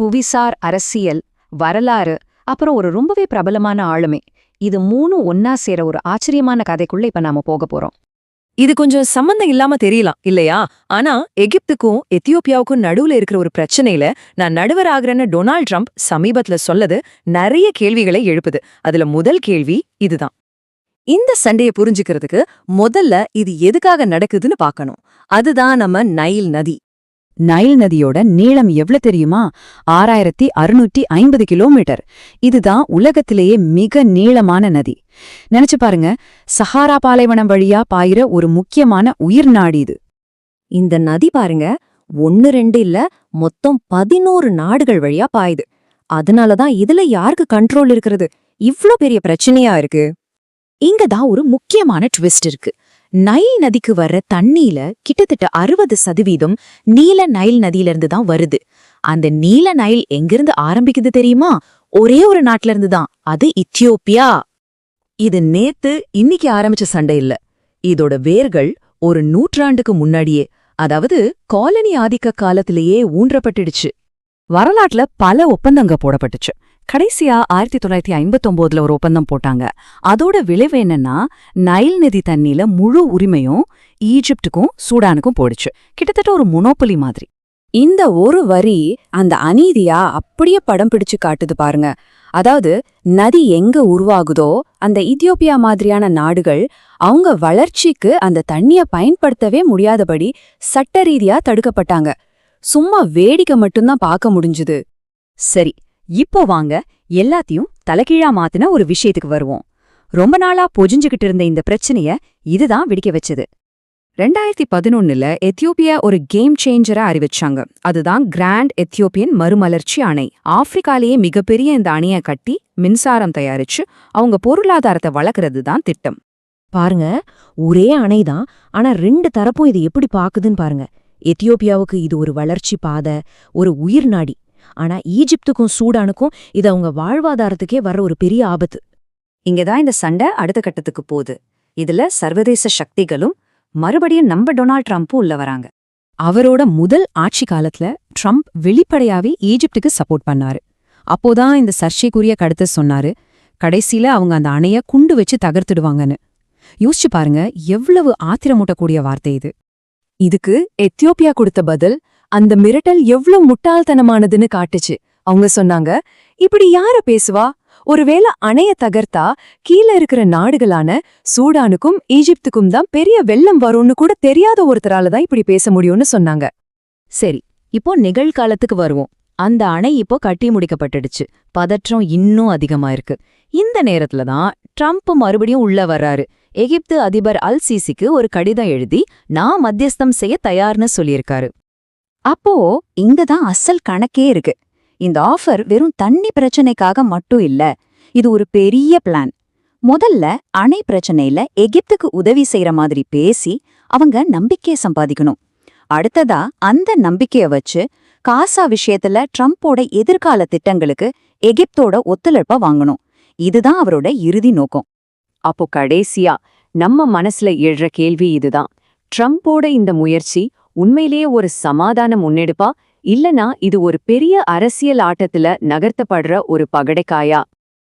புவிசார் அரசியல் வரலாறு அப்புறம் ஒரு ரொம்பவே பிரபலமான ஆளுமை. இது மூணும் ஒன்னா சேர ஒரு ஆச்சரியமான கதைக்குள்ள இப்ப நாம போக போறோம். இது கொஞ்சம் சம்பந்தம் இல்லாம தெரியலாம் இல்லையா? ஆனா எகிப்துக்கும் எத்தியோப்பியாவுக்கும் நடுவுல இருக்கிற ஒரு பிரச்சனையில நான் நடுவர் ஆகிறேன்னு டொனால்ட் ட்ரம்ப் சமீபத்துல சொல்லது நிறைய கேள்விகளை எழுப்புது. அதுல முதல் கேள்வி இதுதான். இந்த சண்டைய புரிஞ்சுக்கிறதுக்கு முதல்ல இது எதுக்காக நடக்குதுன்னு பார்க்கணும். அதுதான் நம்ம நைல் நதி. நைல் நதியோட நீளம் எவ்வளவு தெரியுமா? ஆறாயிரத்தி அறுநூற்றி ஐம்பது கிலோமீட்டர். இதுதான் உலகத்திலேயே மிக நீளமான நதி. நினைச்சு பாருங்க சஹாரா பாலைவனம் வழியா பாயிற ஒரு முக்கியமான உயிர் நாடு இது. இந்த நதி பாருங்க ஒன்னு ரெண்டு இல்ல மொத்தம் பதினோரு நாடுகள் வழியா பாயுது. அதனாலதான் இதுல யாருக்கு கண்ட்ரோல் இருக்கிறது? இவ்ளோ பெரிய பிரச்சனையா இருக்கு. இங்க தான் ஒரு முக்கியமான ட்விஸ்ட் இருக்கு. நைல் நதிக்கு வர்ற தண்ணியில கிட்டத்தட்ட அறுபது சதவீதம் நீல நைல் நதியிலிருந்து தான் வருது. அந்த நீல நைல் எங்கிருந்து ஆரம்பிக்குது தெரியுமா? ஒரே ஒரு நாட்டுல இருந்து தான். அது இத்தியோப்பியா. இது நேத்து இன்னைக்கு ஆரம்பிச்ச சண்டை இல்ல. இதோட வேர்கள் ஒரு நூற்றாண்டுக்கு முன்னாடியே அதாவது காலனி ஆதிக்க காலத்திலேயே ஊன்றப்பட்டுடுச்சு. வரலாற்றுல பல ஒப்பந்தங்க போடப்பட்டுச்சு. கடைசியா ஆயிரத்தி தொள்ளாயிரத்தி ஐம்பத்தொம்போதுல ஒரு ஒப்பந்தம் போட்டாங்க. அதோட விளைவு என்னன்னா நைல் நதி தண்ணியில முழு உரிமையும் ஈஜிப்டுக்கும் சூடானுக்கும் போடுச்சு கிட்டத்தட்ட ஒரு முனோப்பலி மாதிரி. இந்த ஒரு வரி அந்த அநீதியா அப்படியே படம் பிடிச்சு காட்டுது பாருங்க. அதாவது நதி எங்க உருவாகுதோ அந்த இத்தியோப்பியா மாதிரியான நாடுகள் அவங்க வளர்ச்சிக்கு அந்த தண்ணிய பயன்படுத்தவே முடியாதபடி சட்ட ரீதியா தடுக்கப்பட்டாங்க. சும்மா வேடிக்கை மட்டும்தான் பார்க்க முடிஞ்சுது. சரி இப்போ வாங்க எல்லாத்தையும் தலைகீழா மாத்தின ஒரு விஷயத்துக்கு வருவோம். ரொம்ப நாளா பொஜிஞ்சுகிட்டு இருந்த இந்த பிரச்சனைய இதுதான் வெடிக்க வச்சது. ரெண்டாயிரத்தி பதினொன்னுல எத்தியோப்பியா ஒரு கேம் சேஞ்சரா அறிவிச்சாங்க. அதுதான் கிராண்ட் எத்தியோப்பியன் மறுமலர்ச்சி அணை. ஆப்பிரிக்காலேயே மிகப்பெரிய இந்த அணைய கட்டி மின்சாரம் தயாரிச்சு அவங்க பொருளாதாரத்தை வளர்க்கறது தான் திட்டம். பாருங்க ஒரே அணைதான். ஆனா ரெண்டு தரப்பும் இது எப்படி பாக்குதுன்னு பாருங்க. எத்தியோப்பியாவுக்கு இது ஒரு வளர்ச்சி பாதை ஒரு உயிர் நாடி. ஆனா ஈஜிப்துக்கும் சூடானுக்கும் இது அவங்க வாழ்வாதாரத்துக்கே வர்ற ஒரு பெரிய ஆபத்து. இங்கதான் இந்த சண்டை அடுத்த கட்டத்துக்கு போகுது. இதுல சர்வதேச சக்திகளும் மறுபடியும் நம்ம டொனால்ட் ட்ரம்ப்பும் உள்ள வராங்க. அவரோட முதல் ஆட்சி காலத்துல ட்ரம்ப் வெளிப்படையாவே ஈஜிப்டுக்கு சப்போர்ட் பண்ணாரு. அப்போதான் இந்த சர்ச்சைக்குரிய கடத்த சொன்னாரு. கடைசியில அவங்க அந்த அணைய குண்டு வச்சு தகர்த்துடுவாங்கன்னு. யோசிச்சு பாருங்க எவ்வளவு ஆத்திரமூட்டக்கூடிய வார்த்தை இது. இதுக்கு எத்தியோப்பியா கொடுத்த பதில் அந்த மிரட்டல் எவ்ளோ முட்டாள்தனமானதுன்னு காட்டுச்சு. அவங்க சொன்னாங்க இப்படி யார பேசுவா? ஒருவேளை அணைய தகர்த்தா கீழ இருக்கிற நாடுகளான சூடானுக்கும் ஈஜிப்துக்கும் தான் பெரிய வெள்ளம் வரும்னு கூட தெரியாத ஒருத்தரால தான் இப்படி பேச முடியும்னு சொன்னாங்க. சரி இப்போ நிகழ்காலத்துக்கு வருவோம். அந்த அணை இப்போ கட்டி முடிக்கப்பட்டுடுச்சு. பதற்றம் இன்னும் அதிகமா இருக்கு இந்த நேரத்துல தான் ட்ரம்ப் மறுபடியும் உள்ள வர்றாரு. எகிப்து அதிபர் அல் சிசிக்கு ஒரு கடிதம் எழுதி நான் மத்தியஸ்தம் செய்ய தயார்னு சொல்லியிருக்காரு. அப்போ இங்க தான் அசல் கணக்கே இருக்கு. இந்த ஆஃபர் வெறும் தண்ணி பிரச்சனைக்காக மட்டும் இல்ல இது ஒரு பெரிய பிளான் முதல்ல அணை பிரச்சனையில எகிப்துக்கு உதவி செய்யற மாதிரி பேசி அவங்க நம்பிக்கையை சம்பாதிக்கணும். அடுத்ததா அந்த நம்பிக்கைய வச்சு காசா விஷயத்துல ட்ரம்ப்போட எதிர்கால திட்டங்களுக்கு எகிப்தோட ஒத்துழைப்ப வாங்கணும். இதுதான் அவரோட இறுதி நோக்கம். அப்போ கடைசியா நம்ம மனசுல எழுற கேள்வி இதுதான். ட்ரம்ப்போட இந்த முயற்சி உண்மையிலேயே ஒரு சமாதான முன்னெடுப்பா? இல்லனா இது ஒரு பெரிய அரசியல் ஆட்டத்துல நகர்த்தப்படுற ஒரு பகடைக்காயா?